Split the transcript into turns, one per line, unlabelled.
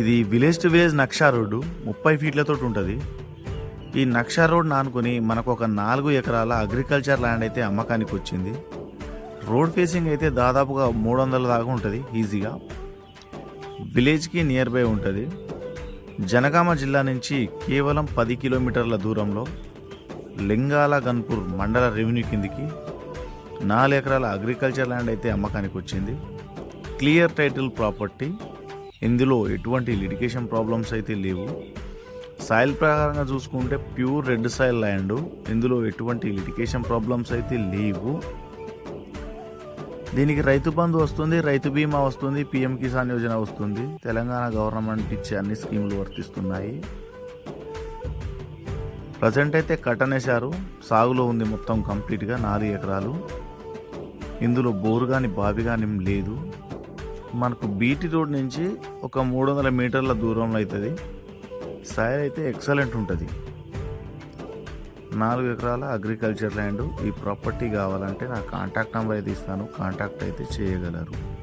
ఇది village to village నక్షా road ముప్పై ఫీట్లతో ఉంటుంది. ఈ నక్షా రోడ్ నానుకొని మనకు ఒక నాలుగు ఎకరాల అగ్రికల్చర్ ల్యాండ్ అయితే అమ్మకానికి వచ్చింది. రోడ్ ఫేసింగ్ అయితే దాదాపుగా మూడు వందల దాకా ఉంటుంది ఈజీగా. విలేజ్కి నియర్ బై ఉంటుంది. జనగామ జిల్లా నుంచి కేవలం పది కిలోమీటర్ల దూరంలో లింగాల గన్పూర్ మండల రెవెన్యూ కిందికి నాలుగు ఎకరాల అగ్రికల్చర్ ల్యాండ్ అయితే అమ్మకానికి వచ్చింది. క్లియర్ టైటిల్ ప్రాపర్టీ ఇందులో ఎటువంటి లిటికేషన్ ప్రాబ్లమ్స్ అయితే లేవు. సాయిల్ ప్రకారంగా చూసుకుంటే ప్యూర్ రెడ్ సాయిల్ ల్యాండ్ ఇందులో ఎటువంటి లిటికేషన్ ప్రాబ్లమ్స్ అయితే లేవు. దీనికి రైతు బంధు వస్తుంది రైతు బీమా వస్తుంది పిఎం కిసాన్ యోజన వస్తుంది. తెలంగాణ గవర్నమెంట్ ఇచ్చే అన్ని స్కీములు వర్తిస్తున్నాయి. ప్రజెంట్ అయితే కట్టనేశారు సాగులో ఉంది మొత్తం కంప్లీట్గా నాలుగు ఎకరాలు. ఇందులో బోరు కానీ బావి కానీ లేదు. మనకు బీటీ రోడ్ నుంచి ఒక మూడు వందల మీటర్ల దూరంలో అవుతుంది. సాయిల్ అయితే ఎక్సలెంట్ ఉంటుంది. నాలుగు ఎకరాల అగ్రికల్చర్ ల్యాండ్ ఈ ప్రాపర్టీ కావాలంటే నా కాంటాక్ట్ నెంబర్ అయితే ఇస్తాను. కాంటాక్ట్ అయితే చేయగలరు.